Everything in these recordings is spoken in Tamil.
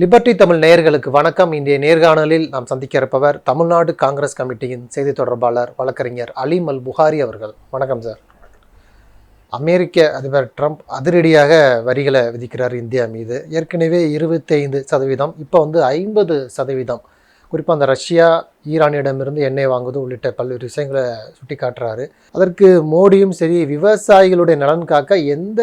லிபர்டி தமிழ் நேயர்களுக்கு வணக்கம். இன்றைய நேர்காணலில் நாம் சந்திக்க இருப்பவர் தமிழ்நாடு காங்கிரஸ் கமிட்டியின் செய்தி தொடர்பாளர் வழக்கறிஞர் அலிம் அல் புகாரி அவர்கள். வணக்கம் சார். அமெரிக்க அதிபர் ட்ரம்ப் அதிரடியாக வரிகளை விதிக்கிறார் இந்தியா மீது. ஏற்கனவே இருபத்தைந்து சதவீதம் இப்போ வந்து ஐம்பது சதவீதம். குறிப்பாக அந்த ரஷ்யா ஈரானிடமிருந்து எண்ணெய் வாங்குவது உள்ளிட்ட பல்வேறு விஷயங்களை சுட்டி காட்டுறாரு அதற்கு மோடியும் சரி விவசாயிகளுடைய நலன் காக்க எந்த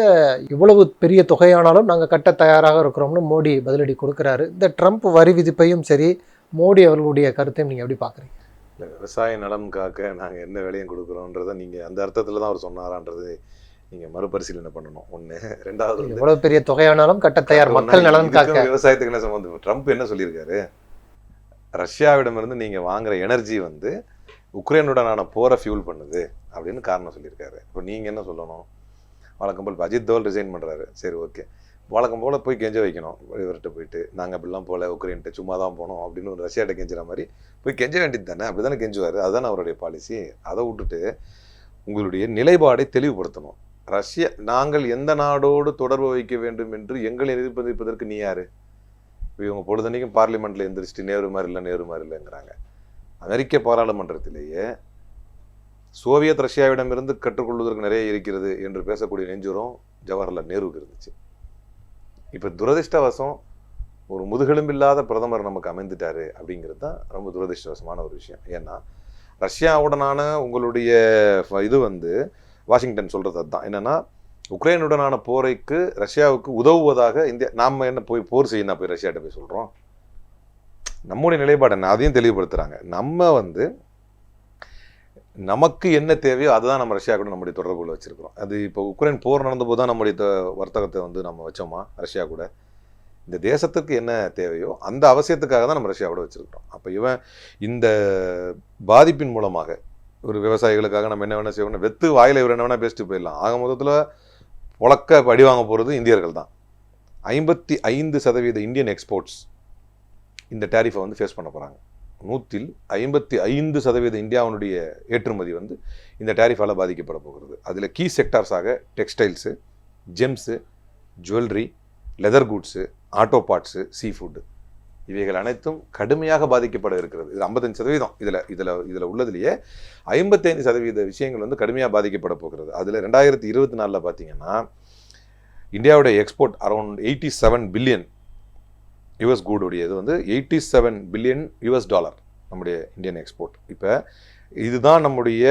இவ்வளவு பெரிய தொகையானாலும் நாங்கள் கட்ட தயாராக இருக்கிறோம்னு மோடி பதிலடி கொடுக்குறாரு. இந்த ட்ரம்ப் வரி விதிப்பையும் சரி மோடி அவர்களுடைய கருத்தையும் நீங்கள் எப்படி பார்க்குறீங்க இல்லை விவசாய நலம் காக்க நாங்கள் என்ன விலையும் கொடுக்குறோன்றதை நீங்கள் அந்த அர்த்தத்தில் தான் அவர் சொன்னாரான்றது நீங்கள் மறுபரிசீலனை பண்ணணும். ஒன்று ரெண்டாவது வந்து எவ்வளவு பெரிய தொகையானாலும் கட்ட தயார் மக்கள் நலன் காக்க. விவசாயத்துக்கு என்ன சம்மந்தம் ட்ரம்ப் என்ன சொல்லியிருக்காரு? ரஷ்யாவிடமிருந்து நீங்கள் வாங்குகிற எனர்ஜி வந்து உக்ரைனுடனான போரை ஃபியூல் பண்ணுது அப்படின்னு காரணம் சொல்லியிருக்காரு. இப்போ நீங்கள் என்ன சொல்லணும்? வழக்கம் போல் இப்போ அஜித் தோல் ரிசைன் பண்ணுறாரு சரி ஓகே வழக்கம் போல் போய் கெஞ்ச வைக்கணும். இவர்கிட்ட போயிட்டு நாங்கள் அப்படிலாம் போகல உக்ரைன்ட்ட சும்மா தான் போனோம் அப்படின்னு ஒரு ரஷ்யாட்ட கெஞ்சுற மாதிரி போய் கெஞ்ச வேண்டியது தானே? அப்படி தானே கெஞ்சுவார். அதுதானே அவருடைய பாலிசி அதை விட்டுட்டு உங்களுடைய நிலைப்பாடை தெளிவுபடுத்தணும். ரஷ்யா நாங்கள் எந்த நாடோடு தொடர்பு வைக்க வேண்டும் என்று எங்களை எதிர்ப்பதற்கு நீ யாரு? இவங்க பொழுதன்னைக்கும் பார்லிமெண்ட்ல எந்திரிச்சிட்டு நேரு மாதிரி இல்லை நேரு மாதிரி இல்லைங்கிறாங்க. அமெரிக்க பாராளுமன்றத்திலேயே சோவியத் ரஷ்யாவிடமிருந்து கற்றுக்கொள்வதற்கு நிறைய இருக்கிறது என்று பேசக்கூடிய நெஞ்சுரம் ஜவஹர்லால் நேருவுக்கு இருந்துச்சு. இப்போ துரதிர்ஷ்டவசம் ஒரு முதுகெலும்பில்லாத பிரதமர் நமக்கு அமைந்துட்டாரு அப்படிங்கிறது தான் ரொம்ப துரதிர்ஷ்டவசமான ஒரு விஷயம். ஏன்னா ரஷ்யாவுடனான உங்களுடைய இது வந்து வாஷிங்டன் சொல்கிறது அதுதான். என்னென்னா உக்ரைனுடனான போரைக்கு ரஷ்யாவுக்கு உதவுவதாக இந்தியா நாம என்ன போய் போர் செய்யணும் போய் ரஷ்யாட்ட போய் சொல்கிறோம் நம்முடைய நிலைப்பாடு என்ன? அதையும் தெளிவுபடுத்துகிறாங்க நம்ம வந்து நமக்கு என்ன தேவையோ அதுதான் நம்ம ரஷ்யா கூட நம்முடைய தொடர்புல வச்சுருக்கிறோம். அது இப்போ உக்ரைன் போர் நடந்தபோது தான் நம்முடைய வர்த்தகத்தை வந்து நம்ம வச்சோமா? ரஷ்யா கூட. இந்த தேசத்துக்கு என்ன தேவையோ அந்த அவசியத்துக்காக தான் நம்ம ரஷ்யாவோட வச்சுருக்கிறோம். அப்போ இவன் இந்த பாதிப்பின் மூலமாக ஒரு விவசாயிகளுக்காக நம்ம என்ன வேணால் செய்யணும் வெத்து வாயில் இவர் என்ன வேணால் பேசிட்டு போயிடலாம். ஆக மொத்தத்தில் உழக்க படி வாங்க போகிறது இந்தியர்கள் தான். ஐம்பத்தி ஐந்து சதவீத இந்தியன் எக்ஸ்போர்ட்ஸ் இந்த டேரிஃபை வந்து ஃபேஸ் பண்ண போகிறாங்க நூற்றில் ஐம்பத்தி ஐந்து சதவீத இந்தியாவினுடைய ஏற்றுமதி வந்து இந்த டேரிஃபால் பாதிக்கப்பட போகிறது. அதில் key செக்டார்ஸாக textiles gems jewellery leather goods auto parts seafood இவைகள் அனைத்தும் கடுமையாக பாதிக்கப்பட இருக்கிறது. இது ஐம்பத்தஞ்சு சதவீதம். இதில் இதில் இதில் உள்ளதுலேயே ஐம்பத்தைந்து சதவீத விஷயங்கள் வந்து கடுமையாக பாதிக்கப்பட போகிறது. அதில் ரெண்டாயிரத்தி இருபத்தி நாலில் பார்த்தீங்கன்னா இந்தியாவுடைய export around eighty seven billion US கூடுடைய இது வந்து eighty seven billion US dollar நம்முடைய இந்தியன் எக்ஸ்போர்ட் இப்போ இதுதான் நம்முடைய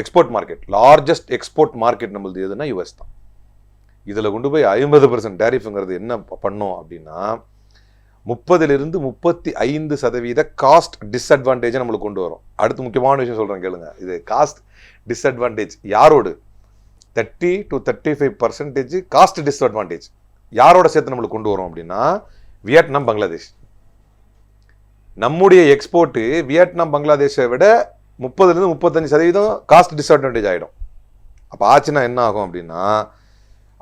export market largest export market நம்மளது எதுனா யூஎஸ் தான். இதில் கொண்டு போய் ஐம்பது பர்சன்ட் டேரிஃபுங்கிறது என்ன பண்ணோம் அப்படின்னா முப்பதிலிருந்து முப்பத்தி ஐந்து சதவீத காஸ்ட் டிஸ்அட்வான்டேஜை நம்மளுக்கு கொண்டு வரும். அடுத்து முக்கியமான விஷயம் சொல்கிறேன் கேளுங்க. இது காஸ்ட் டிஸ்அட்வான்டேஜ் யாரோடு? Thirty to thirty five percentage cost disadvantage யாரோட சேர்த்து நம்மளுக்கு கொண்டு வரும் அப்படின்னா வியட்நாம் பங்களாதேஷ். நம்முடைய எக்ஸ்போர்ட்டு வியட்நாம் பங்களாதேஷை விட முப்பதுலேருந்து முப்பத்தஞ்சு சதவீதம் காஸ்ட் டிஸ்அட்வான்டேஜ் ஆகிடும் அப்போ ஆச்சுன்னா என்ன ஆகும் அப்படின்னா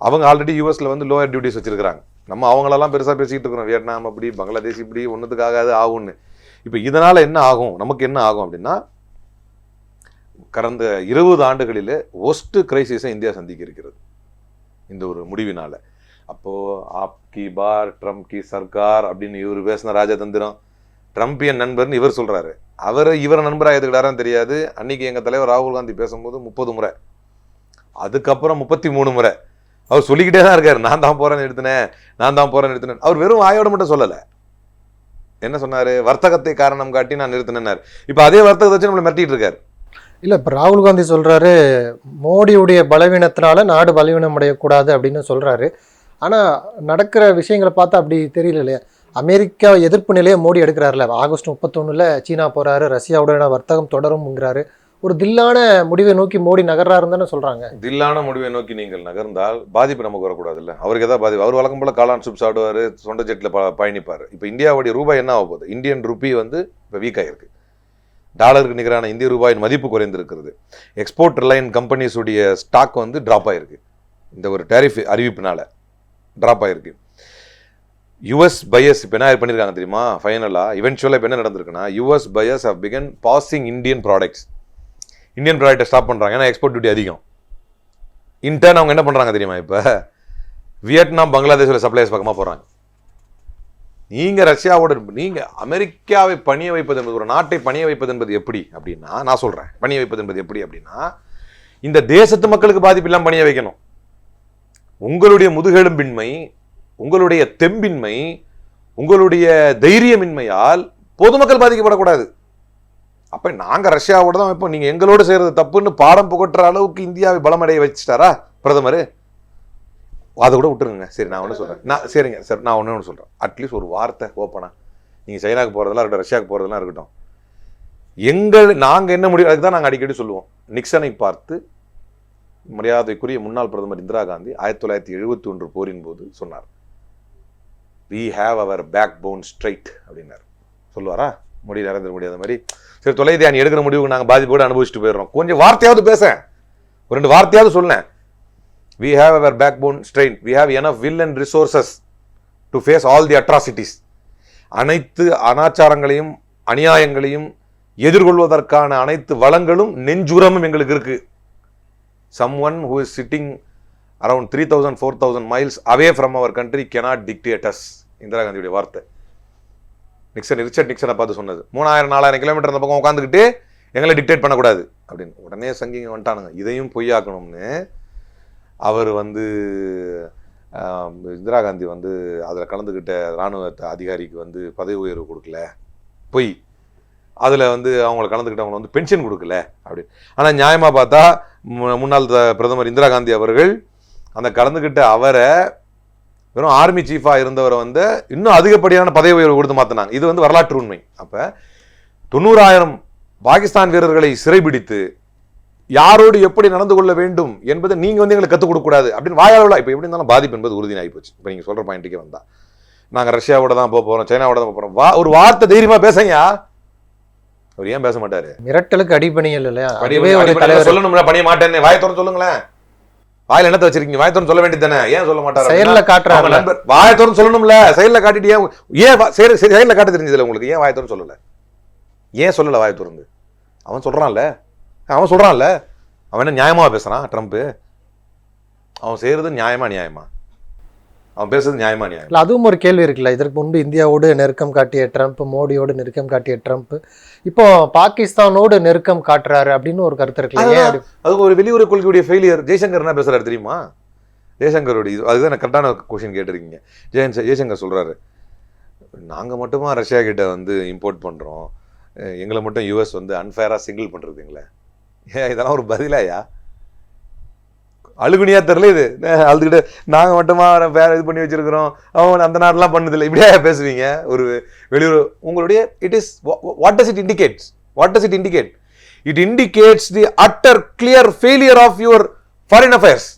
அவங்க ஆல்ரெடி யூஎஸில் வந்து லோயர் டியூட்டிஸ் வச்சுருக்கிறாங்க. நம்ம அவங்களெல்லாம் பெருசாக பேசிக்கிட்டு இருக்கிறோம். வியட்நாம் அப்படி பங்களாதேஷ் இப்படி ஒன்றுத்துக்காகாது ஆகும்னு. இப்போ இதனால் என்ன ஆகும்? நமக்கு என்ன ஆகும் அப்படின்னா கடந்த இருபது ஆண்டுகளில் ஒஸ்ட்டு கிரைசிஸை இந்தியா சந்திக்க இருக்கிறது. இந்த ஒரு முடிவினால். அப்போது ஆப் கி பார் ட்ரம்ப் கி சர்க்கார் அப்படின்னு இவர் பேசின ராஜதந்திரம். ட்ரம்ப் என் நண்பர்னு இவர் சொல்கிறாரு அவர் இவரை நண்பராக எதுக்கிட்டாரான்னு தெரியாது. அன்றைக்கி எங்கள் தலைவர் ராகுல் காந்தி பேசும்போது முப்பது முறை. அதுக்கப்புறம் முப்பத்தி மூணு முறை. அவர் சொல்லிக்கிட்டே தான் இருக்கார். நான் தான் போகிறேன்னு நிறுத்தினேன் நான் தான் போகிறேன்னு நிறுத்தினேன் அவர் வெறும் வாயோட மட்டும் சொல்லலை. என்ன சொன்னார்? வர்த்தகத்தை காரணம் காட்டி நான் நிறுத்தினேன்னாரு. இப்போ அதே வர்த்தகத்தை வச்சு நம்மளை மிரட்டிட்டு இருக்காரு. இல்லை இப்போ ராகுல் காந்தி சொல்கிறாரு மோடியுடைய பலவீனத்தினால நாடு பலவீனம் அடையக்கூடாது அப்படின்னு சொல்கிறாரு ஆனால் நடக்கிற விஷயங்களை பார்த்தா அப்படி தெரியல இல்லையா? அமெரிக்கா எதிர்ப்பு நிலையை மோடி எடுக்கிறாருல ஆகஸ்ட் முப்பத்தொன்னில் சீனா போகிறாரு ரஷ்யாவுடனான வர்த்தகம் தொடரும்ங்கிறாரு. ஒரு தில்லான முடிவை நோக்கி மோடி நகர்றாருன்னு சொல்றாங்க? தில்லான முடிவை நோக்கி நீங்கள் நகர்ந்தால் பாதிப்பு நமக்கு வரக்கூடாதுல்ல. அவருக்கு ஏதாவது பாதிப்பு. அவர் வழக்கம் போல காளான் சூப் சாப்பிடுவார் சொந்த ஜெட்டில் ப பயணிப்பார். இப்போ இந்தியாவுடைய ரூபாய் என்ன ஆக போகுது? இந்தியன் ருபி வந்து இப்போ வீக் ஆகிருக்கு டாலருக்கு நிகரான இந்திய ரூபாயின் மதிப்பு குறைந்திருக்கிறது. எக்ஸ்போர்ட் ரிலைன் கம்பெனிஸுடைய ஸ்டாக் வந்து ட்ராப் ஆகிருக்கு இந்த ஒரு டேரிஃப் அறிவிப்பினால ட்ராப் ஆகிருக்கு யுஎஸ் பயஸ் இப்போ என்ன பண்ணியிருக்காங்க தெரியுமா? ஃபைனலாக இவென்ச்சுவலாக இப்போ என்ன நடந்திருக்குன்னா US buyers have begun pausing Indian products Indian ப்ராடக்ட்டை ஸ்டாப் பண்ணுறாங்க ஏன்னா எக்ஸ்போர்ட் டியூட்டி அதிகம். இன்டர்ன் அவங்க என்ன பண்ணுறாங்க தெரியுமா இப்போ? வியட்நாம் பங்களாதேஷில் சப்ளைஸ் பக்கமாக போகிறாங்க நீங்கள் ரஷ்யாவோட நீங்கள் அமெரிக்காவை பணிய வைப்பது என்பது ஒரு நாட்டை பணிய வைப்பது என்பது எப்படி அப்படின்னா நான் சொல்கிறேன் பணிய வைப்பது என்பது எப்படி அப்படின்னா இந்த தேசத்து மக்களுக்கு பாதிப்பு இல்லாமல் பணிய வைக்கணும். உங்களுடைய முதுகெலும்பின்மை உங்களுடைய தெம்பின்மை உங்களுடைய தைரியமின்மையால் பொதுமக்கள் பாதிக்கப்படக்கூடாது. அப்போ நாங்கள் ரஷ்யாவோட தான் வைப்போம். நீங்கள் எங்களோட செய்கிறது தப்புன்னு பாடம் புகட்டுற அளவுக்கு இந்தியாவை பலமடைய வச்சுட்டாரா பிரதமர்? அதை கூட விட்டுருங்க. சரி நான் ஒன்று சொல்கிறேன் நான் சரிங்க சார் நான் ஒன்று ஒன்று சொல்கிறேன் அட்லீஸ்ட் ஒரு வார்த்தை ஓப்பனா நீங்கள் சைனாக்கு போகிறதெல்லாம் இருக்கட்டும் ரஷ்யாவுக்கு போகிறதெல்லாம் இருக்கட்டும். எங்கள் நாங்கள் என்ன முடிவு அதுக்கு தான் நாங்கள் அடிக்கடி சொல்லுவோம். நிக்சனை பார்த்து மரியாதைக்குரிய முன்னாள் பிரதமர் இந்திரா காந்தி ஆயிரத்தி தொள்ளாயிரத்தி எழுபத்தி ஒன்று போரின் போது சொன்னார். We have our backbone straight அப்படின்னார். சொல்லுவாரா? மோடி நரேந்திர மோடி அந்த மாதிரி. சரி தொலை நீ எடுக்கிற முடிவுக்கு நாங்கள் பாதிப்போடு அனுபவிச்சுட்டு போயிடுறோம். கொஞ்சம் வார்த்தையாவது பேச. ஒரு ரெண்டு வார்த்தையாவது சொல்லேன் we have our backbone straight we have enough will and resources to face all the atrocities அனைத்து அனாச்சாரங்களையும் அநியாயங்களையும் எதிர்கொள்வதற்கான அனைத்து வளங்களும் நெஞ்சுரமும் எங்களுக்கு இருக்குது someone who is sitting around three thousand four thousand miles away from our country cannot dictate us Indira காந்தியுடைய வார்த்தை. நிக்சன் ரிச்சர்ட் நிக்சனை பார்த்து சொன்னது. மூணாயிரம் நாலாயிரம் கிலோமீட்டர் அந்த பக்கம் உட்காந்துக்கிட்டு எங்களை டிக்டேட் பண்ணக்கூடாது. அப்படின்னு. உடனே சங்கிங்க வந்துட்டானுங்க. இதையும் பொய்யாக்கணும்னு அவர் வந்து இந்திரா காந்தி வந்து அதில் கலந்துக்கிட்ட இராணுவ அதிகாரிக்கு வந்து பதவி உயர்வு கொடுக்கல. பொய். அதில் வந்து அவங்கள கலந்துக்கிட்டவங்களை வந்து பென்ஷன் கொடுக்கல. அப்படின்னு. ஆனால் நியாயமாக பார்த்தா மு- முன்னாள் த- பிரதமர் இந்திரா காந்தி அவர்கள் அந்த கலந்துக்கிட்ட அவரை வெறும் ஆர்மி சீஃபாக இருந்தவரை வந்து இன்னும் அதிகப்படியான பதவி உயர்வு கொடுத்து மாற்றினாங்க இது வந்து வரலாற்று உண்மை. அப்போ தொண்ணூறாயிரம் பாகிஸ்தான் வீரர்களை சிறைபிடித்து யாரோடு எப்படி நடந்து கொள்ள வேண்டும் என்பதை நீங்க வந்து எங்களுக்கு கற்றுக் கொடுக்கக்கூடாது அப்படின்னு வாயாளவில் இப்போ எப்படி இருந்தாலும் பாதிப்பு என்பது உறுதியாகி போச்சு. இப்போ நீங்க சொல்ற பாயிண்ட்டுக்கே வந்தா. நாங்க ரஷ்யாவோட தான் போக போறோம் சைனாவோட தான் போக போறோம். வா ஒரு வார்த்தை தைரியமா பேசையா அவர் ஏன் பேச மாட்டாரு? மிரட்டலுக்கு அடிபணியல் இல்லையா? சொல்லணும்ல பணிய மாட்டேன்னு. வாயை திறந்து சொல்லுங்களேன். வாயில என்னத்த வச்சிருக்கீங்க? வாயை திறந்து சொல்ல வேண்டியது தானே? ஏன் சொல்ல மாட்டாரு செயல்ல காட்டுறாங்க நண்பர் வாயை திறந்து சொல்லணும்ல. செயல்ல காட்டிட்டு ஏன் ஏன் செயல்ல காட்ட தெரிஞ்சதுல உங்களுக்கு? ஏன் வாயை திறந்து சொல்லல? ஏன் சொல்லல வாயை திறந்து அவன் சொல்றான்ல. அவன் சொல்றான்ல. அவன் என்ன நியாயமா பேசுறான் ட்ரம்ப் அவன் செய்யறது நியாயமா நியாயமா? அவன் பேசுறது நியாயமா நியாயம்? இல்ல அதுவும் ஒரு கேள்வி இருக்குல்ல. இதற்கு முன்பு இந்தியாவோடு நெருக்கம் காட்டிய ட்ரம்ப் மோடியோடு நெருக்கம் காட்டிய ட்ரம்ப் இப்போ பாகிஸ்தானோடு நெருக்கம் காட்டுறாரு அப்படின்னு ஒரு கருத்து இருக்கு அது ஒரு வெளியுறவு கொள்கையுடைய ஃபெயிலியர் ஜெய்சங்கர் என்ன பேசுறாரு தெரியுமா? ஜெய்சங்கருடைய அதுதான் கரெக்டான கொஷின் கேட்டிருக்கீங்க. ஜெயன் ஜெய்சங்கர் சொல்றாரு நாங்க மட்டுமா ரஷ்யா கிட்ட வந்து இம்போர்ட் பண்றோம்? எங்களை மட்டும் யூஎஸ் வந்து அன்ஃபேராக சிங்கிள் பண்றதுங்களே? ஏன் இதெல்லாம் ஒரு பதிலாயா? அழுகுனியா தெரியல இது. அழுதுகிட்டு நாங்கள் மட்டுமா வேற இது பண்ணி வச்சிருக்கிறோம். அவன் அந்த நாடெல்லாம் பண்ணதில்லை. இப்படியா பேசுவீங்க? ஒரு வெளியுறவு உங்களுடைய it is what does it indicates what does it indicate it indicates the utter clear failure of your foreign affairs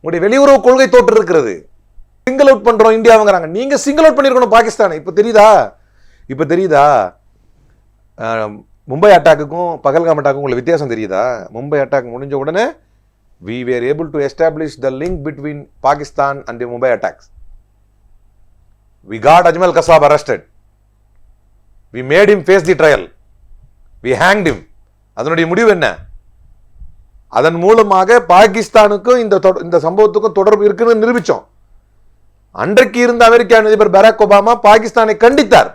உங்களுடைய வெளியுறவு கொள்கை தோற்று இருக்கிறது. சிங்கிள் அவுட் பண்றோம் இந்தியாவுங்கிறாங்க நீங்க சிங்கிள் அவுட் பண்ணியிருக்கணும் பாகிஸ்தானை. இப்போ தெரியுதா? இப்போ தெரியுதா? மும்பை அட்டாக்குக்கும் பகல்காம் அட்டாக்கும் உங்களுக்கு வித்தியாசம் தெரியுதா? மும்பை அட்டாக் முடிஞ்ச உடனே we were able to establish the link between Pakistan and the Mumbai attacks. We got Ajmal Kasab arrested. We made him face the trial. We hanged him. அதனுடைய முடிவு என்ன அதன் மூலமாக பாகிஸ்தானுக்கும் இந்த இந்த சம்பவத்துக்கும் தொடர்பு இருக்குன்னு நிரூபிச்சோம் அன்றைக்கு இருந்த அமெரிக்க அதிபர் பராக் ஒபாமா பாகிஸ்தானை கண்டித்தார்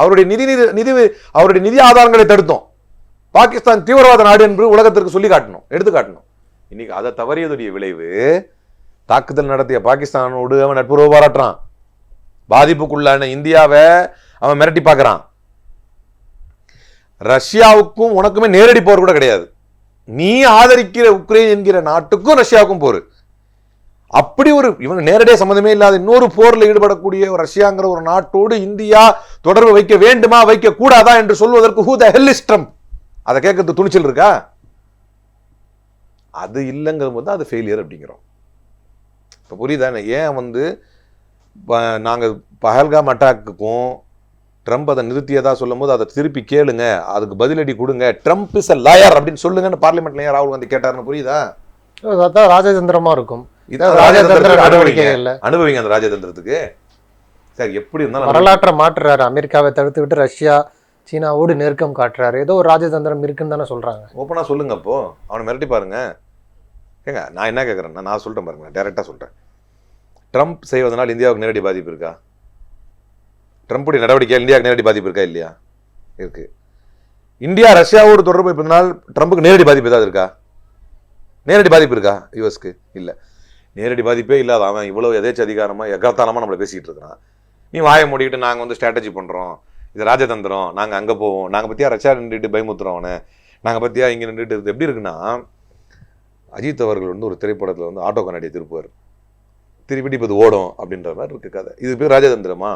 அவருடைய நிதி நிதி நிதி அவருடைய நிதி ஆதாரங்களை தடுத்தோம் பாகிஸ்தான் தீவிரவாத நாடு என்று உலகத்திற்கு சொல்லி காட்டணும் எடுத்து காட்டணும் இன்னைக்கு அதை தவறியதுடைய விளைவு தாக்குதல் நடத்திய பாகிஸ்தானோடு அவன் நட்புறவு பாராட்டுறான். பாதிப்புக்குள்ளான இந்தியாவை அவன் மிரட்டி பார்க்குறான். ரஷ்யாவுக்கும் உனக்குமே நேரடி போர் கூட கிடையாது. நீ ஆதரிக்கிற உக்ரைன் என்கிற நாட்டுக்கும் ரஷ்யாவுக்கும் போர். அப்படி ஒரு இவங்க நேரடியாக சம்மந்தமே இல்லாத இன்னொரு போரில் ஈடுபடக்கூடிய ஒரு ரஷ்யாங்கிற ஒரு நாட்டோடு இந்தியா தொடர்பு வைக்க வேண்டுமா வைக்க கூடாதா என்று சொல்வதற்கு who the hell is Trump அதை கேட்கறது துணிச்சல் இருக்கா? அது இல்லைங்கிற போது அது ஃபெயிலியர் அப்படிங்கிறோம். இப்போ புரியுதானே? ஏன் வந்து ப- நாங்க பஹல்காம் அட்டாக்குக்கும் ட்ரம்ப் அதை நிறுத்தியதா சொல்லும் போது அதை திருப்பி கேளுங்க அதுக்கு பதிலடி கொடுங்க ட்ரம்ப் இஸ் அ லயர் அப்படின்னு சொல்லுங்கன்னு பார்லிமெண்ட்ல ஏன் ராகுல் காந்தி கேட்டாருன்னு புரியுதா? அதான் ராஜதந்திரமா இருக்கும். இதான் ராஜதந்திர நடவடிக்கை அனுபவிங்க. இல்ல. அனுபவிங்க அந்த ராஜதந்திரத்துக்கு. சரி எப்படி இருந்தாலும் வரலாற்றை மாற்றுறாரு. அமெரிக்காவை தடுத்து விட்டு ரஷ்யா சீனாவோடு நெருக்கம் காட்டுறாரு. ஏதோ ஒரு ராஜதந்திரம் இருக்குன்னு தானே சொல்றாங்க. ஓப்பனா சொல்லுங்க அப்போ. அவனை மிரட்டி பாருங்க. ஏங்க நான் என்ன கேட்குறேன் நான் நான் சொல்லிட்டேன் பாருங்க டேரெக்டாக சொல்கிறேன் ட்ரம்ப் செய்வதனால் இந்தியாவுக்கு நேரடி பாதிப்பு இருக்கா? ட்ரம்ப்புடைய நடவடிக்கையால் இந்தியாவுக்கு நேரடி பாதிப்பு இருக்கா இல்லையா? இருக்குது இந்தியா ரஷ்யாவோடு தொடர்பு இருப்பதனால் ட்ரம்புக்கு நேரடி பாதிப்பு ஏதாவது இருக்கா? நேரடி பாதிப்பு இருக்கா? யூஎஸ்க்கு இல்லை. நேரடி பாதிப்பே இல்லாத அவன் இவ்வளோ எதேச்ச அதிகாரமாக எகத்தானமாக நம்மளை பேசிகிட்டு இருக்கிறான். நீ வாயை மூடிக்கிட்டு நாங்கள் வந்து ஸ்ட்ராட்டஜி பண்ணுறோம் இது ராஜதந்திரம். நாங்கள் அங்கே போவோம். நாங்கள் பற்றியா ரஷ்யா நின்றுட்டு பயமுத்துறோம் அவனை. நாங்கள் பற்றியா இங்கே நின்றுட்டு இது எப்படி இருக்குன்னா அஜித் அவர்கள் வந்து ஒரு திரைப்படத்தில் வந்து ஆட்டோ கண்ணாடியை திருப்புவார். திருப்பிட்டு இப்போ இது ஓடும் அப்படின்ற மாதிரி இருக்கு கதை. இது பேர் ராஜதந்திரமா?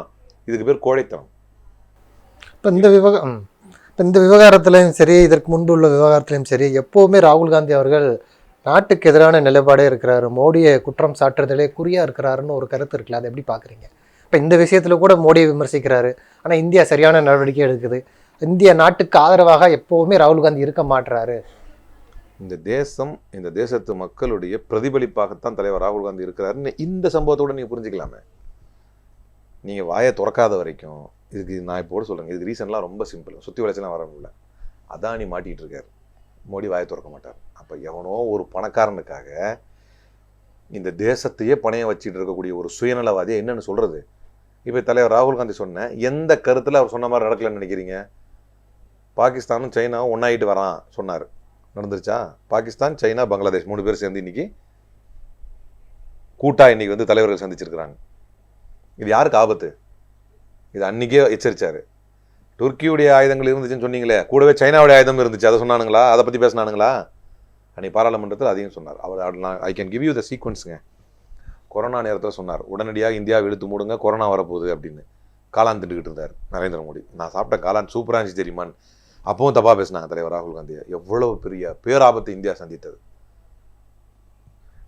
இதுக்கு பேர் கோழைத்தனம். இப்போ இந்த விவகாரம் இப்போ இந்த விவகாரத்துலையும் சரி இதற்கு முன்பு உள்ள விவகாரத்துலையும் சரி எப்போவுமே ராகுல் காந்தி அவர்கள் நாட்டுக்கு எதிரான நிலைப்பாடே இருக்கிறாரு. மோடியை குற்றம் சாட்டுறதிலே குறியாக இருக்கிறாருன்னு ஒரு கருத்து இருக்குல்ல அதை எப்படி பார்க்குறீங்க இப்போ இந்த விஷயத்தில் கூட மோடியை விமர்சிக்கிறாரு. ஆனால் இந்தியா சரியான நடவடிக்கை எடுக்குது. இந்திய நாட்டுக்கு ஆதரவாக எப்போவுமே ராகுல் காந்தி இருக்க மாட்டுறாரு இந்த தேசம் இந்த தேசத்து மக்களுடைய பிரதிபலிப்பாகத்தான் தலைவர் ராகுல் காந்தி இருக்கிறாருன்னு இந்த சம்பவத்தோட நீங்கள் புரிஞ்சுக்கலாமே. நீங்கள் வாயை திறக்காத வரைக்கும் இதுக்கு நான் இப்போ கூட சொல்றேங்க இதுக்கு ரீசன்லாம் ரொம்ப சிம்பிள் சுற்றி வளர்ச்சிலாம் வர முடியல. அதானி மாட்டிகிட்டு இருக்கார். மோடி வாயை திறக்க மாட்டார். அப்போ எவனோ ஒரு பணக்காரனுக்காக இந்த தேசத்தையே பணையம் வச்சுட்டு இருக்கக்கூடிய ஒரு சுயநலவாதியை என்னென்னு சொல்கிறது இப்போ தலைவர் ராகுல் காந்தி சொன்ன எந்த கருத்தில் அவர் சொன்ன மாதிரி நடக்கலன்னு நினைக்கிறீங்க? பாகிஸ்தானும் சைனாவும் ஒன்றாயிட்டு வரான் சொன்னார். நடந்துருச்சா? பாகிஸ்தான் சைனா பங்களாதேஷ் மூணு பேர் சேர்ந்து இன்னைக்கு கூட்டா இன்னைக்கு வந்து தலைவர்கள் சந்திச்சிருக்கிறாங்க. இது யாருக்கு ஆபத்து? இது அன்னைக்கே எச்சரிச்சாரு. துருக்கியுடைய ஆயுதங்கள் இருந்துச்சுன்னு சொன்னீங்களே கூடவே சைனாவுடைய ஆயுதம் இருந்துச்சு அதை சொன்னானுங்களா? அதை பற்றி பேசினானுங்களா? அன்னைக்கு பாராளுமன்றத்தில் அதையும் சொன்னார். அவர் நான் I can give you the சீக்வன்ஸுங்க corona நேரத்தில் சொன்னார். உடனடியாக இந்தியாவை இழுத்து மூடுங்க கொரோனா வரப்போகுது அப்படின்னு. காளான் திண்டுக்கிட்டு இருந்தார் நரேந்திர மோடி. நான் சாப்பிட்ட காளான் சூப்பராக இருந்துச்சு தெரியுமான்னு. அப்பவும் தப்பாக பேசினாங்க தலைவர் ராகுல் காந்தியை. எவ்வளவு பெரிய பேராபத்தை இந்தியா சந்தித்தது.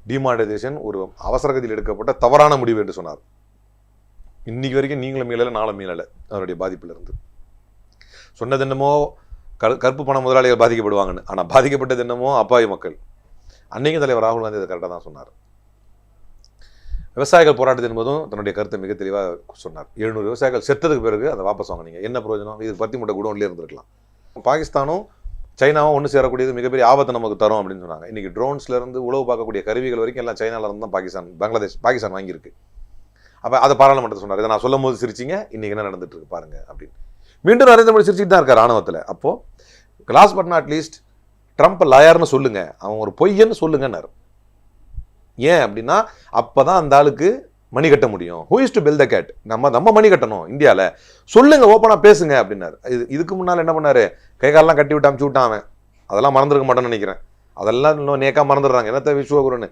டிமானிட்டைசேஷன் ஒரு அவசரகதியில் எடுக்கப்பட்ட தவறான முடிவு என்று சொன்னார். இன்னைக்கு வரைக்கும் நீங்களும் மீளலை நாளும் மீளலை அவருடைய பாதிப்பிலிருந்து. சொன்னது என்னமோ கரு கருப்பு பண முதலாளிகள் பாதிக்கப்படுவாங்கன்னு. ஆனால் பாதிக்கப்பட்டது என்னமோ அப்பாவி மக்கள். அன்னைக்கும் தலைவர் ராகுல் காந்தி அதை கரெக்டாக தான் சொன்னார். விவசாயிகள் போராட்டத்தின் போதும் தன்னுடைய கருத்தை மிக தெளிவாக சொன்னார். எழுநூறு விவசாயிகள் செத்ததுக்கு பிறகு அதை வாபஸ் வாங்கினீங்க. என்ன பிரயோஜனம்? இது பத்தி மூட்டை குடோன்லேயே இருந்திருக்கலாம். பாகிஸ்தானும் சைனாவும் ஒன்று சேரக்கூடியது மிகப்பெரிய ஆபத்தை நமக்கு தரும் அப்படின்னு சொன்னாங்க. இன்றைக்கி ட்ரோன்ஸ்லேருந்து உளவு பார்க்கக்கூடிய கருவிகள் வரைக்கும் எல்லாம் சைனாவிலேருந்து தான் பாகிஸ்தான் பங்களாதேஷ் பாகிஸ்தான் வாங்கியிருக்கு. அப்போ அதை பாராளுமன்றத்தை சொன்னார். இதை நான் சொல்லும் போது சிரிச்சிங்க இன்றைக்கி என்ன நடந்துட்டு இருக்கு பாருங்க அப்படின்னு. மீண்டும் நரேந்திர மோடி சிரிச்சிட்டு தான் இருக்கார் ராணுவத்தில். அப்போது கிளாஸ் பட் நாட் லீஸ்ட் ட்ரம்ப் லயர்னு சொல்லுங்க. அவன் ஒரு பொய்யன்னு சொல்லுங்கன்னாரு. ஏன் அப்படின்னா அப்போ தான் அந்த ஆளுக்கு மணி கட்ட முடியும். Who is to bell the cat நம்ம நம்ம மணி கட்டணும் இந்தியாவில் சொல்லுங்க ஓப்பனாக பேசுங்க அப்படின்னாரு. இது இதுக்கு முன்னால் என்ன பண்ணார்? கை காலெல்லாம் கட்டி விட்டு அமுச்சு விட்டான் அவன். அதெல்லாம் மறந்துருக்க மாட்டேன்னு நினைக்கிறேன். அதெல்லாம் இன்னும் நேக்கா மறந்துடுறாங்க. என்னத்த விஸ்வகுருன்னு?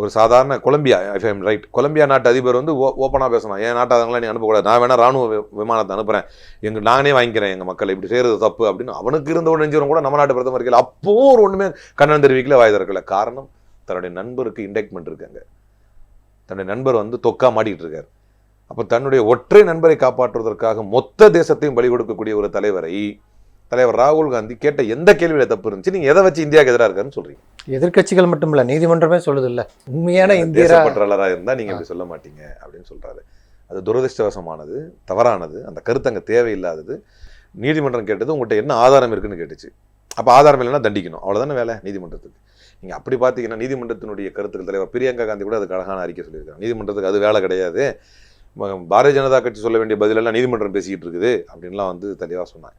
ஒரு சாதாரண Colombia I am right Colombia நாட்டு அதிபர் வந்து ஓ ஓப்பனாக பேசணும் என் நாட்டு அதெல்லாம் நீ அனுப்பக்கூடாது? நான் வேணால் ராணுவ விமானத்தை அனுப்புகிறேன் எங்கள் நானே வாங்கிக்கிறேன் எங்கள் மக்கள். இப்படி செய்கிறது தப்பு அப்படின்னு அவனுக்கு இருந்த ஒரு நெஞ்சவரும் கூட நம்ம நாட்டு பிரதமர் இருக்கல அப்பவும் ஒரு ஒன்றுமே கண்ணன் தெரிவிக்கல வாய் திறக்கல. காரணம் தன்னுடைய நண்பருக்கு இண்டெக்ட்மெண்ட் இருக்காங்க தன்னுடைய நண்பர் வந்து தொக்கா மாட்டிக்கிட்டு இருக்காரு அப்போ தன்னுடைய ஒற்றை நண்பரை காப்பாற்றுவதற்காக மொத்த தேசத்தையும் பலி கொடுக்கக்கூடிய ஒரு தலைவரை தலைவர் ராகுல் காந்தி கேட்ட எந்த கேள்வியில தப்பு இருந்துச்சு? நீங்க எதை வச்சு இந்தியாவுக்கு எதிராக இருக்காருன்னு சொல்றீங்க. எதிர்க்கட்சிகள் மட்டும் இல்ல நீதிமன்றமே சொல்லுது இல்ல உண்மையான இந்தியா தேசப்பற்றாளராக இருந்தா நீங்க இப்படி சொல்ல மாட்டீங்க அப்படின்னு சொல்றாரு. அது துரதிருஷ்டவசமானது தவறானது அந்த கருத்து அங்க தேவையில்லாதது. நீதிமன்றம் கேட்டது உங்கள்கிட்ட என்ன ஆதாரம் இருக்குன்னு கேட்டுச்சு. அப்ப ஆதாரம் இல்லைன்னா தண்டிக்கணும். அவ்வளவுதானே வேலை? நீதிமன்றத்துக்கு. நீங்கள் அப்படி பார்த்தீங்கன்னா நீதிமன்றத்தினுடைய கருத்துக்கள் தலைவர் பிரியங்கா காந்தி கூட அதுக்கு அழகான அறிக்கை சொல்லியிருக்காங்க நீதிமன்றத்துக்கு அது வேலை கிடையாது. பாரதிய ஜனதா கட்சி சொல்ல வேண்டிய பதிலெல்லாம் நீதிமன்றம் பேசிக்கிட்டு இருக்குது அப்படின்லாம் வந்து தெளிவாக சொன்னாங்க.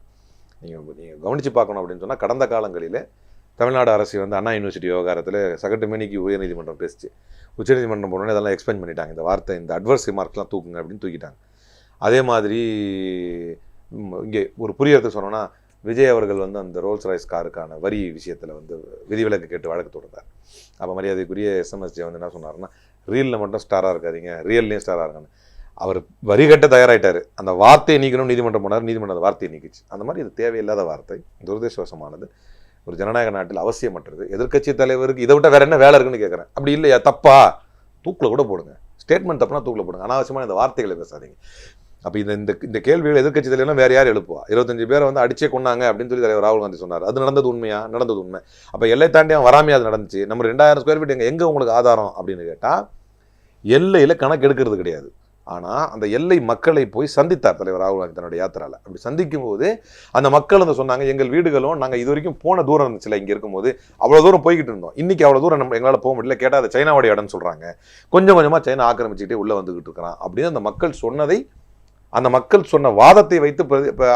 நீங்கள் நீங்கள் கவனித்து பார்க்கணும் அப்படின்னு சொன்னால் கடந்த காலங்களில் தமிழ்நாடு அரசு வந்து அண்ணா யூனிவர்சிட்டி விவகாரத்தில் சகட்டு மணிக்கு உயர்நீதிமன்றம் பேசிச்சு. உச்சநீதிமன்றம் போனோடனே இதெல்லாம் எக்ஸ்பிளைன் பண்ணிட்டாங்க. இந்த வார்த்தை இந்த அட்வர்ஸ் ரிமார்க்ஸ்லாம் தூக்குங்க அப்படின்னு தூக்கிட்டாங்க. அதே மாதிரி இங்கே ஒரு புரியறதுக்கு சொன்னோன்னா விஜய் அவர்கள் வந்து அந்த ரோல்ஸ் ராய்ஸ் காருக்கான வரி விஷயத்தில் வந்து விதிவிலக்கு கேட்டு வழக்கு தொடர்ந்தார் அப்போ மரியாதைக்குரிய எஸ்எம்எஸ்ஜி வந்து என்ன சொன்னார்னா ரீலில் மட்டும் ஸ்டாராக இருக்காதீங்க ரியல்லையும் ஸ்டாராக இருக்கான்னு அவர் வரி கட்ட தயாராகிட்டார் அந்த வார்த்தையை நீக்கணும் நீதிமன்றம் போனார் நீதிமன்றம் அந்த வார்த்தையை நீக்கிச்சு. அந்த மாதிரி இது தேவையில்லாத வார்த்தை துரதிருஷ்டவசமானது. ஒரு ஜனநாயக நாட்டில் அவசியமற்றது. எதிர்க்கட்சி தலைவருக்கு இதை விட்ட வேற என்ன வேலை இருக்குன்னு கேட்குறேன் அப்படி இல்லையா? தப்பா? தூக்கில் கூட போடுங்க. ஸ்டேட்மெண்ட் தப்புனா தூக்கில் போடுங்க. அனாவசியமான இந்த வார்த்தைகளை பேசாதீங்க. அப்போ இந்த இந்த இந்த கேள்விகள் எதிர்கட்சி தலைவர்லாம் வேற யார் எழுப்புவா? இருபத்தஞ்சு பேரை வந்து அடிச்சே கொண்டாங்க அப்படின்னு சொல்லி தலைவர் ராகுல் காந்தி சொன்னார். அது நடந்தது உண்மையா? நடந்தது உண்மை. அப்போ எல்லை தாண்டி அவன் அது நடந்துச்சு. நம்ம ரெண்டாயிரம் ஸ்கொயர் ஃபீட் எங்கே எங்கே உங்களுக்கு ஆதாரம் அப்படின்னு கேட்டால் எல்லையில் கணக்கு எடுக்கிறது கிடையாது. ஆனால் அந்த எல்லை மக்களை போய் சந்தித்தார் தலைவர் ராகுல் காந்தி தன்னுடைய யாத்திரால. அப்படி சந்திக்கும் போது அந்த மக்கள் வந்து சொன்னாங்க எங்கள் வீடுகளும் நாங்கள் இது வரைக்கும் போன தூரம் இருந்துச்சுல இங்கே இருக்கும்போது அவ்வளோ தூரம் போய்கிட்டு இருந்தோம். இன்றைக்கி அவ்வளோ தூரம் நம்ம எங்களால் போக முடியல. கேட்டால் அது சைனாவுடைய இடம்னு சொல்கிறாங்க கொஞ்சம் கொஞ்சமாக சைனா ஆக்கிரமிச்சுக்கிட்டே உள்ளே வந்துக்கிட்டு இருக்கிறான் அப்படின்னு அந்த மக்கள் சொன்னதை அந்த மக்கள் சொன்ன வாதத்தை வைத்து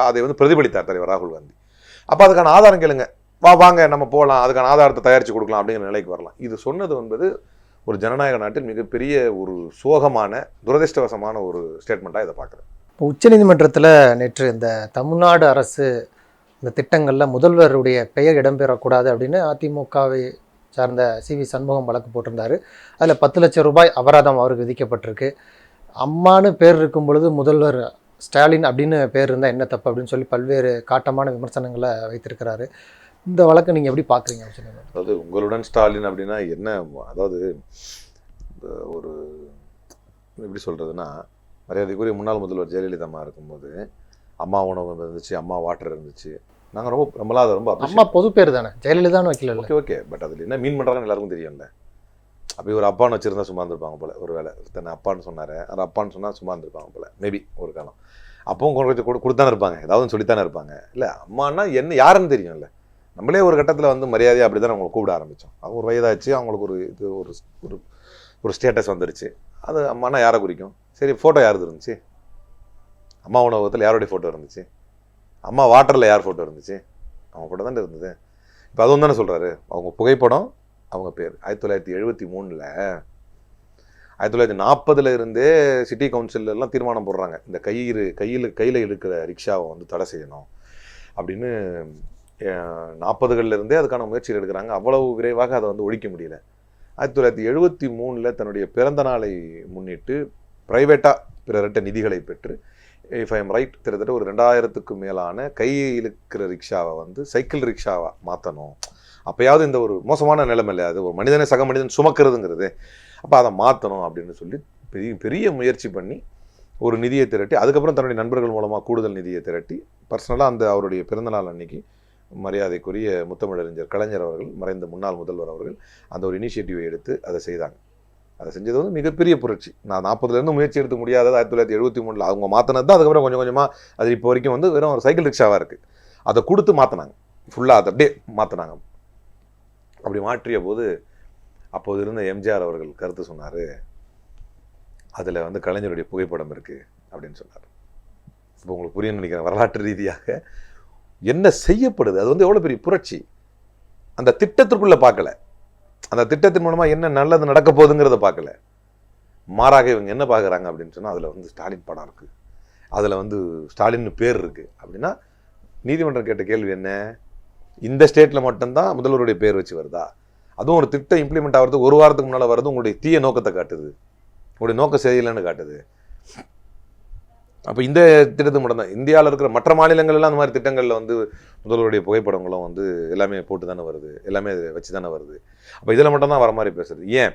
அதை வந்து பிரதிபலித்தார் தலைவர் ராகுல் காந்தி. அப்போ அதுக்கான ஆதாரம் கேளுங்க. வா வாங்க நம்ம போகலாம் அதுக்கான ஆதாரத்தை தயாரித்து கொடுக்கலாம் அப்படிங்கிற நிலைக்கு வரலாம். இது சொன்னது என்பது ஒரு ஜனநாயக நாட்டில் மிகப்பெரிய ஒரு சோகமான துரதிர்ஷ்டவசமான ஒரு ஸ்டேட்மெண்ட்டாக இதை பார்க்குறேன். இப்போ உச்சநீதிமன்றத்தில் நேற்று இந்த தமிழ்நாடு அரசு இந்த திட்டங்களில் முதல்வருடைய பெயர் இடம்பெறக்கூடாது அப்படின்னு அதிமுகவை சார்ந்த சி வி சண்முகம் வழக்கு போட்டிருந்தார். அதில் பத்து லட்சம் ரூபாய் அபராதம் அவருக்கு விதிக்கப்பட்டிருக்கு. அம்மானு பேர் இருக்கும் பொழுது முதல்வர் ஸ்டாலின் அப்படின்னு பேர் இருந்தால் என்ன தப்பு அப்படின்னு சொல்லி பல்வேறு காட்டமான விமர்சனங்களை வைத்திருக்கிறாரு. இந்த வழக்கை நீங்கள் எப்படி பார்க்குறீங்க அதாவது உங்களுடன் ஸ்டாலின் அப்படின்னா என்ன அதாவது ஒரு எப்படி சொல்கிறதுனா மரியாதைக்குரிய முன்னாள் முதல்வர் ஜெயலலிதா அம்மா இருக்கும்போது அம்மா உணவு இருந்துச்சு அம்மா வாட்டர் இருந்துச்சு. நாங்கள் ரொம்ப நம்மளாம் அதை ரொம்ப அம்மா பொது பேர் தானே? ஜெயலலிதான்னு வைக்கல ஓகே ஓகே. பட் அதில் என்ன மீன் பண்ணுறாங்கன்னு எல்லாருக்கும் தெரியும்ல. அப்படி ஒரு அப்பான்னு வச்சிருந்தா சும்மா இருந்திருப்பாங்க போல ஒரு வேலை தன்னை அப்பான்னு சொன்னார் அந்த அப்பான்னு சொன்னால் சும்மா இருந்திருப்பாங்க போல மேபி ஒரு காலம். அப்பவும் கொஞ்சம் கொடு கொடுத்தானே இருப்பாங்க ஏதாவது சொல்லித்தானே இருப்பாங்க. இல்லை அம்மானா என்ன யாருன்னு தெரியும்ல. நம்மளே ஒரு கட்டத்தில் வந்து மரியாதையாக அப்படி தான் அவங்களை கூப்பிட ஆரம்பித்தோம் அவங்க ஒரு வயதாச்சு அவங்களுக்கு ஒரு இது ஒரு ஒரு ஒரு ஸ்டேட்டஸ் வந்துருச்சு. அது அம்மானா யாரை குறிக்கும்? சரி ஃபோட்டோ யாருது இருந்துச்சு? அம்மா உணவகத்தில் யாருடைய ஃபோட்டோ இருந்துச்சு? அம்மா வாட்டரில் யார் ஃபோட்டோ இருந்துச்சு? அவங்க ஃபோட்டோ தானே இருந்தது. இப்போ அதுவும் தானே சொல்கிறாரு அவங்க புகைப்படம் அவங்க பேர். ஆயிரத்தி தொள்ளாயிரத்தி எழுபத்தி மூணில் ஆயிரத்தி தொள்ளாயிரத்தி நாற்பதுல இருந்தே சிட்டி கவுன்சிலெல்லாம் தீர்மானம் போடுறாங்க. இந்த கையில் கையில் கையில் எடுக்கிற ரிக்ஷாவை வந்து தடை செய்யணும் அப்படின்னு நாற்பதுகள்லேருந்தே அதுக்கான முயற்சிகள் எடுக்கிறாங்க. அவ்வளவு விரைவாக அதை வந்து ஒழிக்க முடியல. ஆயிரத்தி தொள்ளாயிரத்தி எழுபத்தி மூணில் தன்னுடைய பிறந்த நாளை முன்னிட்டு ப்ரைவேட்டாக பிறர்கிட்ட நிதிகளை பெற்று இஃப் ஐ எம் ரைட் கிட்டத்தட்ட ஒரு ரெண்டாயிரத்துக்கு மேலான கை இழுக்கிற ரிக்ஷாவை வந்து சைக்கிள் ரிக்ஷாவை மாற்றணும் அப்போயாவது இந்த ஒரு மோசமான நிலைமை இல்லை அது ஒரு மனிதனை சக மனிதன் சுமக்கிறதுங்கிறது. அப்போ அதை மாற்றணும் அப்படின்னு சொல்லி பெரிய பெரிய முயற்சி பண்ணி ஒரு நிதியை திரட்டி அதுக்கப்புறம் தன்னுடைய நண்பர்கள் மூலமாக கூடுதல் நிதியை திரட்டி பர்சனலாக அந்த அவருடைய பிறந்தநாள் அன்னைக்கு மரியாதைக்குரிய முத்தமிழறிஞர் கலைஞர் அவர்கள் மறைந்த முன்னாள் முதல்வர் அவர்கள் அந்த ஒரு இனிஷியேட்டிவை எடுத்து அதை செய்தாங்க. அதை செஞ்சது வந்து மிகப்பெரிய புரட்சி. நான் நாற்பதுலேருந்து முயற்சி எடுக்க முடியாதது ஆயிரத்தி தொள்ளாயிரத்தி எழுபத்தி மூணில் அவங்க மாற்றினது தான் அதுக்கப்புறம் கொஞ்சம் கொஞ்சமாக அது இப்போ வரைக்கும் வந்து வெறும் ஒரு சைக்கிள் ரிக்ஷாவாக இருக்குது அதை கொடுத்து மாற்றினாங்க ஃபுல்லாக அதை அப்படியே மாற்றினாங்க அப்படி மாற்றிய போது அப்போது இருந்த எம்ஜிஆர் அவர்கள் கருத்து சொன்னார் அதில் வந்து கலைஞருடைய புகைப்படம் இருக்குது அப்படின்னு சொன்னார். இப்போ உங்களுக்கு புரியும் நினைக்கிறேன் வரலாற்று ரீதியாக. என்ன செய்யப்படுது? அது வந்து எவ்வளோ பெரிய புரட்சி. அந்த திட்டத்திற்குள்ளே பார்க்கல. அந்த திட்டத்தின் மூலமாக என்ன நல்லது நடக்க போகுதுங்கிறத பார்க்கல. மாறாக இவங்க என்ன பார்க்குறாங்க அப்படின்னு சொன்னால் அதில் வந்து ஸ்டாலின் படம் இருக்குது அதில் வந்து ஸ்டாலின் பேர் இருக்குது அப்படின்னா நீதிமன்றம் கேட்ட கேள்வி என்ன? இந்த ஸ்டேட்டில் மட்டும்தான் முதல்வருடைய பேர் வச்சு வருதா? அதுவும் ஒரு திட்டம் இம்ப்ளிமெண்ட் ஆகிறது ஒரு வாரத்துக்கு முன்னால் வர்றது உங்களுடைய தீய நோக்கத்தை காட்டுது. உங்களுடைய நோக்கம் சரியில்லைன்னு காட்டுது. அப்போ இந்த திட்டத்துக்கு மட்டும்தான். இந்தியாவில் இருக்கிற மற்ற மாநிலங்கள்லாம் அந்த மாதிரி திட்டங்களில் வந்து முதல்வருடைய புகைப்படங்களும் வந்து எல்லாமே போட்டு தானே வருது. எல்லாமே வச்சு தானே வருது. அப்போ இதில் மட்டும்தான் வர மாதிரி பேசுறது ஏன்?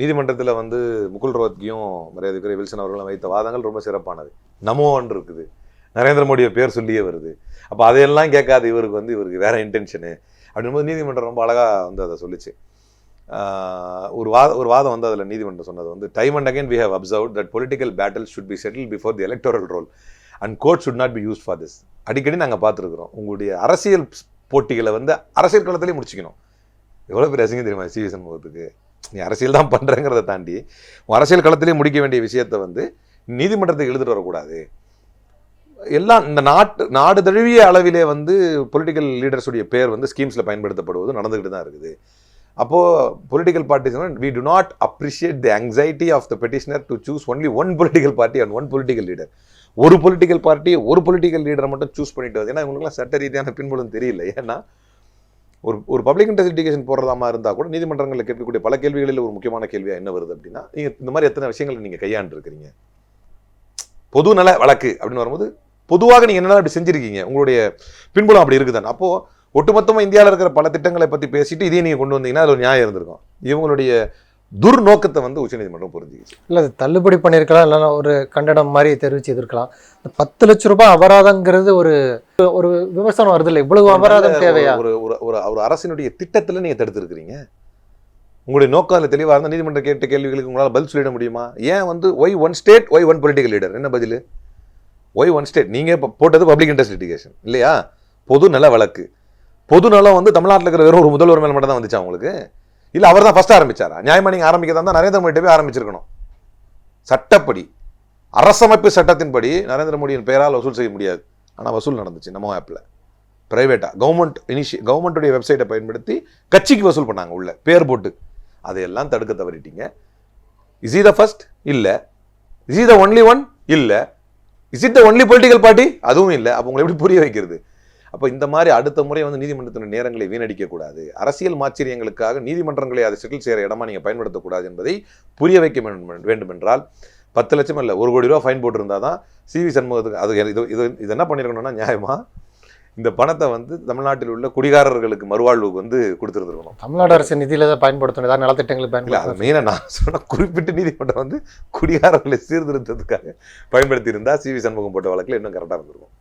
நீதிமன்றத்தில் வந்து முகுல் ரோத்கியும் மரியாதைக்குரிய வில்சன் அவர்களும் வைத்த வாதங்கள் ரொம்ப சிறப்பானது. நமோன்னு இருக்குது. நரேந்திர மோடியை பேர் சொல்லியே வருது. அப்போ அதையெல்லாம் கேட்காது இவருக்கு வந்து இவருக்கு வேறு இன்டென்ஷனு அப்படின்போது நீதிமன்றம் ரொம்ப அழகாக வந்து அதை சொல்லிச்சு. ஒரு வாத ஒரு வாதம் வந்து அதில் நீதிமன்றம் சொன்னது வந்து time and again we have observe that political battle should be settle before the electoral roll and court should not be use for this அடிக்கடி நாங்கள் பார்த்துருக்குறோம். உங்களுடைய அரசியல் போட்டிகளை வந்து அரசியல் களத்திலே முடிச்சுக்கணும். எவ்வளோ பெரிய அசிங்கம் தெரியுமா சி சண்முகத்துக்கு? நீ அரசியல் தான் பண்ணுறங்கிறத தாண்டி உன் அரசியல் களத்திலே முடிக்க வேண்டிய விஷயத்தை வந்து நீதிமன்றத்துக்கு எழுதிட்டு வரக்கூடாது. எல்லாம் இந்த நாட்டு நாடு தழுவிய அளவிலே வந்து பொலிட்டிக்கல் லீடர்ஸுடைய பேர் வந்து ஸ்கீம்ஸில் பயன்படுத்தப்படுவது நடந்துக்கிட்டு தான் இருக்குது. அப்போது political parties we do not appreciate the anxiety of the petitioner to choose only one political party and one political leader ஒரு பொலிட்டிக்கல் பார்ட்டி ஒரு பொலிட்டிக்கல் லீடரை மட்டும் சூஸ் பண்ணிட்டு வருது. ஏன்னா இவங்களுக்குலாம் சட்ட ரீதியான பின்புலம் தெரியல. ஏன்னா ஒரு ஒரு பப்ளிக் இன்வெஸ்டிகேஷன் போடுறதாமா இருந்தால் கூட நீதிமன்றங்களில் கேட்கக்கூடிய பல கேள்விகளில் ஒரு முக்கியமான கேள்வியாக என்ன வருது அப்படின்னா நீங்கள் இந்த மாதிரி எத்தனை விஷயங்களை நீங்கள் கையாண்டுருக்கிறீங்க? பொது நல வழக்கு அப்படின்னு வரும்போது பொதுவாக நீங்கள் என்னென்ன அப்படி செஞ்சிருக்கீங்க? உங்களுடைய பின்புலம் அப்படி இருக்குதானே? அப்போது ஒட்டுமொத்தமாக இந்தியாவில் இருக்கிற பல திட்டங்களை பற்றி பேசிட்டு இதையும் நீங்கள் கொண்டு வந்தீங்கன்னா அது ஒரு நியாயம் இருந்திருக்கும். இவங்களுடைய துர்நோக்கத்தை வந்து உச்சநீதிமன்றம் புரிஞ்சுக்கிச்சு. இல்லை அது தள்ளுபடி பண்ணியிருக்கலாம் இல்லைன்னா ஒரு கண்டனம் மாதிரி தெரிவிச்சு எதிர்க்கலாம். இந்த பத்து லட்ச ரூபாய் அபராதங்கிறது ஒரு ஒரு விமர்சனம் வருது இல்லை? இவ்வளவு அபராதம் தேவையா? ஒரு ஒரு ஒரு ஒரு அரசினுடைய திட்டத்தில் நீங்கள் தடுத்துருக்கிறீங்க. உங்களுடைய நோக்கம் அதில் தெளிவாக இருந்தால் நீதிமன்றம் கேட்ட கேள்விகளுக்கு உங்களால் பதில் சொல்லிட முடியுமா? ஏன் வந்து why one state why one political leader என்ன பதில்? ஒய் ஒன் ஸ்டேட் நீங்கள் இப்போ போட்டது பப்ளிக் இன்ட்ரெஸ்ட் லிட்டிகேஷன் இல்லையா? பொது நல வழக்கு. பொது நலம் வந்து தமிழ்நாட்டில் இருக்கிற வெறும் ஒரு முதல்வர் மேல் மட்டும் தான் வந்துச்சா உங்களுக்கு? இல்லை அவர் தான் ஃபஸ்ட் ஆரம்பிச்சாரா? நியாயமா நீங்கள் ஆரம்பிக்கிறதா தான் நரேந்திர மோடி போய் ஆரம்பிச்சிருக்கணும். சட்டப்படி. அரசமைப்பு சட்டத்தின்படி நரேந்திர மோடியின் பெயரால் வசூல் செய்ய முடியாது. ஆனால் வசூல் நடந்துச்சு நம்ம ஆப்பில் ப்ரைவேட்டாக கவர்மெண்ட் இனிஷி கவர்மெண்ட்டுடைய வெப்சைட்டை பயன்படுத்தி கட்சிக்கு வசூல் பண்ணாங்க உள்ள. பேர் போட்டு. அதையெல்லாம் தடுக்க தவறிட்டீங்க. இஸ் இ த ஃபஸ்ட் இல்லை. Is it the only one இல்லை. Is it the only political party அதுவும் இல்லை. அப்போ உங்களை எப்படி புரிய வைக்கிறது? அப்போ இந்த மாதிரி அடுத்த முறை வந்து நீதிமன்றத்தின் நேரங்களை வீணடிக்கக்கூடாது அரசியல் மாச்சரியங்களுக்காக நீதிமன்றங்களை அதை செட்டில் செய்கிற இடமா நீங்கள் பயன்படுத்தக்கூடாது என்பதை புரிய வைக்க வேண்டும் என்றால் பத்து லட்சம் இல்லை ஒரு கோடி ரூபா ஃபைன் போட்டிருந்தா தான் சிவி சண்முகத்துக்கு அது இது இது இது என்ன பண்ணியிருக்கணும்னா நியாயமாக இந்த பணத்தை வந்து தமிழ்நாட்டில் உள்ள குடிகாரர்களுக்கு மறுவாழ்வுக்கு வந்து கொடுத்துருந்துருக்கணும். தமிழ்நாடு அரசு நிதியில தான் பயன்படுத்தணும். ஏதாவது நலத்திட்டங்களுக்கு பயன்படுத்தணும். மெயினாக நான் சொன்ன குறிப்பிட்ட நீதிமன்றம் வந்து குடிகாரர்களை சீர்திருத்தத்துக்காக பயன்படுத்தி இருந்தா சிவி சண்முகம் போட்ட வழக்கில் இன்னும் கரெக்டாக இருந்திருக்கும்.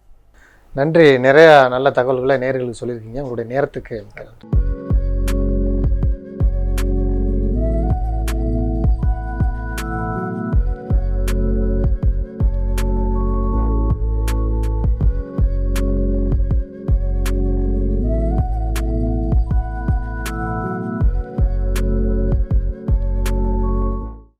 நன்றி. நிறைய நல்ல தகவல்களை நேர்களுக்கு சொல்லியிருக்கீங்க. உங்களுடைய நேரத்துக்கு.